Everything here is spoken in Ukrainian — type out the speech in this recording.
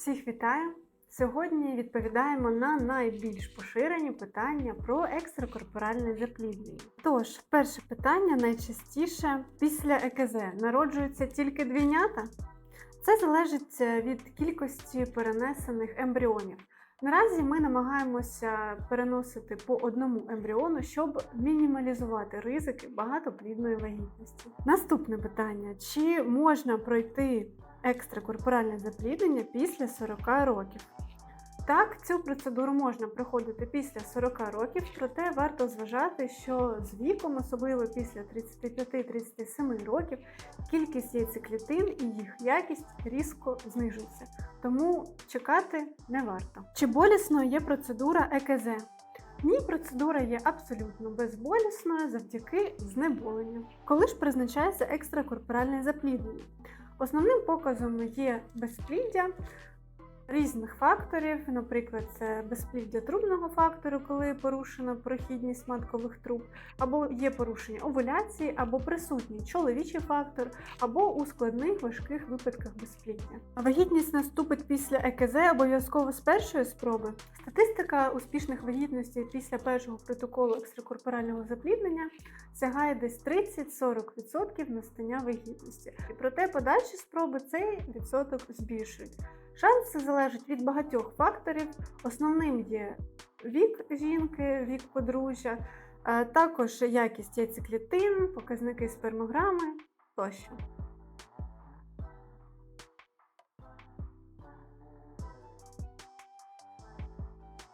Всіх вітаю! Сьогодні відповідаємо на найбільш поширені питання про екстракорпоральне запліднення. Тож, перше питання найчастіше після ЕКЗ народжуються тільки двійнята? Це залежить від кількості перенесених ембріонів. Наразі ми намагаємося переносити по одному ембріону, щоб мінімалізувати ризики багатоплідної вагітності. Наступне питання: чи можна пройти екстракорпоральне запліднення після 40 років? Так, цю процедуру можна проходити після 40 років, проте варто зважати, що з віком, особливо після 35-37 років, кількість яйцеклітин і їх якість різко знижується. Тому чекати не варто. Чи болісною є процедура ЕКЗ? Ні, процедура є абсолютно безболісною завдяки знеболенню. Коли ж призначається екстракорпоральне запліднення? Основним показом є безпліддя різних факторів, наприклад, це безпліддя трубного фактору, коли порушена прохідність маткових труб, або є порушення овуляції, або присутній чоловічий фактор, або у складних важких випадках безпліддя. Вагітність наступить після ЕКЗ обов'язково з першої спроби. Статистика успішних вагітностей після першого протоколу екстракорпорального запліднення сягає десь 30-40% настання вагітності. Проте подальші спроби цей відсоток збільшують. Шанси залежать від багатьох факторів. Основним є вік жінки, вік подружжя, а також якість яйцеклітин, показники спермограми тощо.